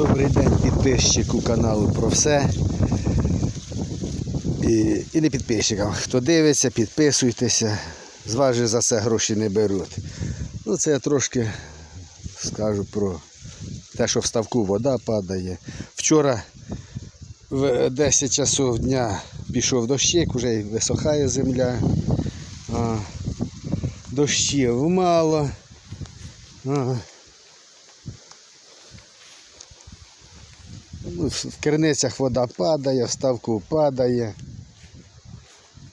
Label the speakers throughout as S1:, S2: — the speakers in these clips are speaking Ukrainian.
S1: Добрий день підписчику каналу про все. І, і не підписчикам. Хто дивиться, підписуйтеся. З за це гроші не беруть. Ну це я трошки скажу про те, що в ставку вода падає. Вчора в 10 часов дня пішов дощик, вже висохає земля. А, дощів мало. А, в криницях вода падає, в ставку падає.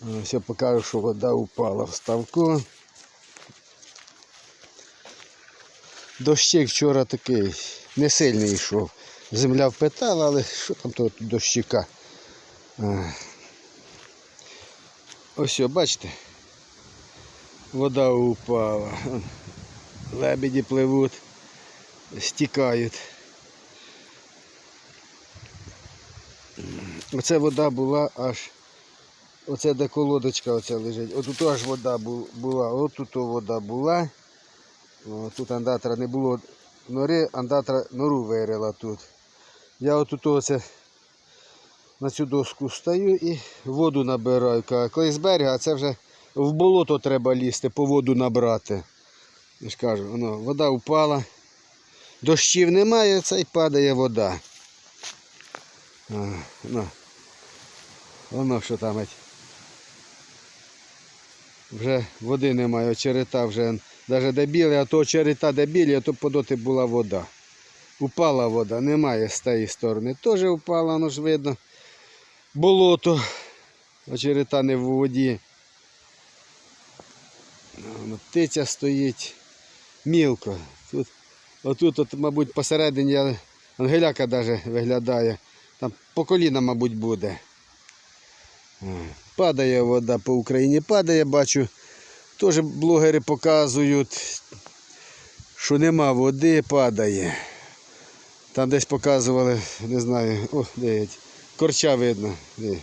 S1: А, Все покажу, що вода упала в ставку. Дощик вчора такий не сильний йшов. Земля впитала, але що там того дощика? Ось, бачите? Вода упала. Лебеді пливуть, стікають. Оце вода була аж. Оце де колодочка оця лежить. Отут аж вода була, отут вода була. Тут андатра не було нори, андатра нору вирила тут. Я отут оце на цю доску стою і воду набираю. Коли з берега, це вже в болото треба лізти, по воду набрати. Я ж кажу, воно, вода впала. Дощів немає, це й падає вода. А, ну. Воно що там. Вже води немає, очерета вже навіть де біле, а то очерета де білі, а то подоти була вода. Упала вода, немає з тієї сторони. Теж упала, воно ж видно. Болото. Очерета не в воді. Воно Птиця стоїть мілко. Тут, отут, от, мабуть, посередині ангеляка навіть виглядає. Там по коліна, мабуть, буде. Падає вода по Україні, падає, бачу. Теж блогери показують, що нема води, падає. Там десь показували, не знаю, о, де корча видно. Де.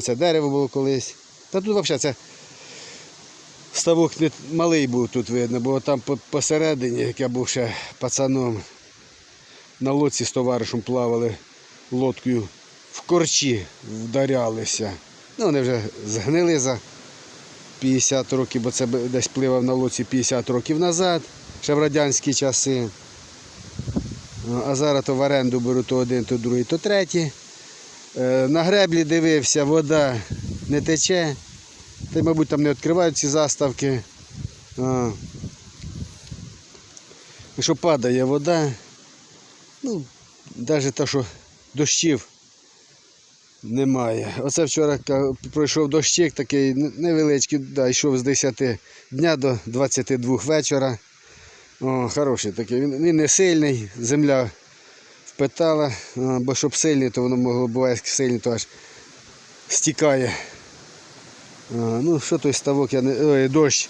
S1: Це дерево було колись. Та тут взагалі це ставок не малий був тут видно, бо там посередині, як я був ще пацаном, на лодці з товаришем плавали лодкою в корчі вдарялися. Ну, вони вже згнили за 50 років, бо це десь пливав на лодці 50 років назад, ще в радянські часи. Ну, А зараз то в оренду беру то один, то другий, то третій. Е, На греблі дивився, вода не тече. Та й, мабуть, там не відкривають ці заставки. Що падає вода. Ну, навіть те, що дощів немає. Оце вчора пройшов дощик такий невеличкий, да, йшов з 10 дня до 22 вечора. О, хороший такий. Він, він не сильний, земля впитала, бо щоб сильний, то воно могло буває сильний, то аж стікає. А, ну, що той ставок, я не, ой, дощ.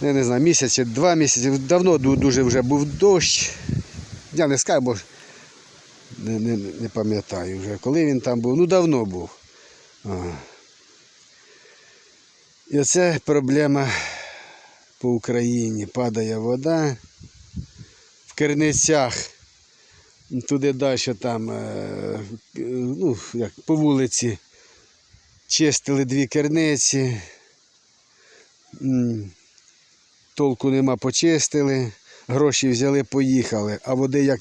S1: Я не знаю, місяць чи два місяці. Давно дуже вже був дощ. Я не скажу, бо не, не, не пам'ятаю вже, коли він там був. Ну давно був. А. І оце проблема по Україні. Падає вода в керницях. Туди далі там, е, ну, як по вулиці, чистили дві керниці. Толку нема, почистили, гроші взяли, поїхали. А води як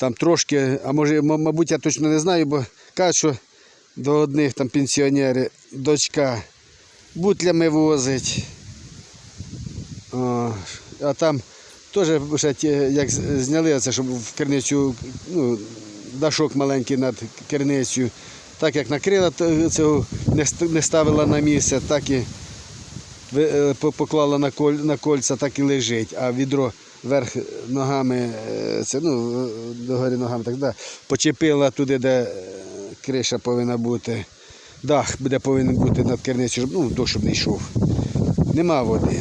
S1: там трошки, а може, мабуть, я точно не знаю, бо кажуть, що до одних там пенсіонери дочка бутлями возить. О, а там теж як зняли це, щоб в керницю, ну, дашок маленький над керницею, так як накрила, цього не ставила на місце, так і е, по- поклала на кольця, так і лежить, а відро вверх ногами, е, це, ну, догорі ногами, так, да, почепила туди, де е, криша повинна бути, дах де повинен бути над керницею, щоб ну, дощ щоб не йшов. Нема води.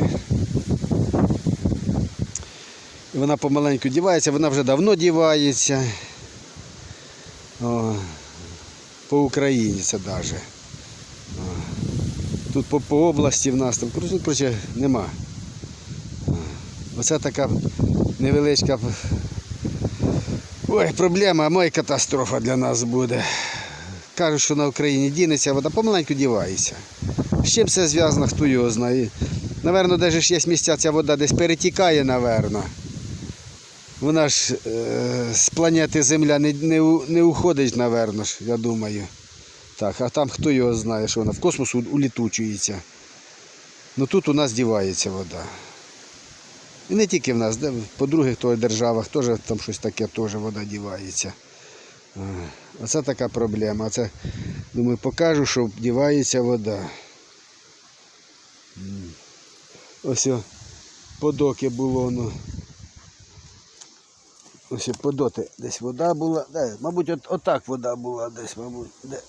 S1: І Вона помаленьку дівається, вона вже давно дівається. О, по Україні це навіть. Тут по, по області в нас там, коротше, нема. Оце така невеличка Ой, проблема, моя катастрофа для нас буде. Кажуть, що на Україні дінеться, вода помаленьку дівається. З чим це зв'язано, хто його знає. Наверно, ж є місця, ця вода десь перетікає, наверно. Вона ж е, з планети Земля не, не, не уходить, наверно ж, я думаю. Так, а там хто його знає, що вона в космос улітучується. Ну тут у нас дівається вода. І не тільки в нас, де, по других то державах теж там щось таке теж вода дівається. Оце така проблема. Оце, думаю, покажу, що дівається вода. Ось о, подоки було. Ну. Ось подоти. Десь вода була. Де? Мабуть, от, отак вода була десь, мабуть. Де?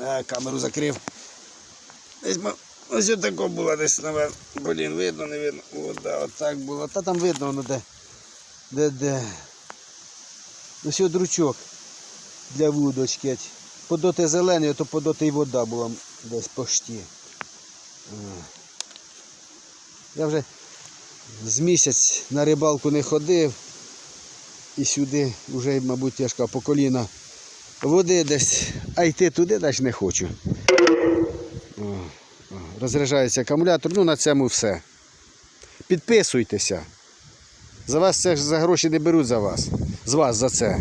S1: А, камеру закрив. Десь, ма- ось отако була десь наверх. Блін, видно, не видно. Вода, отак була. Та там видно воно де. Де, де. Ось о, дручок для вудочки. Подоти зелені, то подоти і вода була десь пошті. А. Я вже з місяць на рибалку не ходив. І сюди вже, мабуть, кажу, по коліна води десь, а йти туди навіть не хочу. Розряджається акумулятор, ну на цьому все. Підписуйтеся. За вас це за гроші не беруть за вас. З вас за це.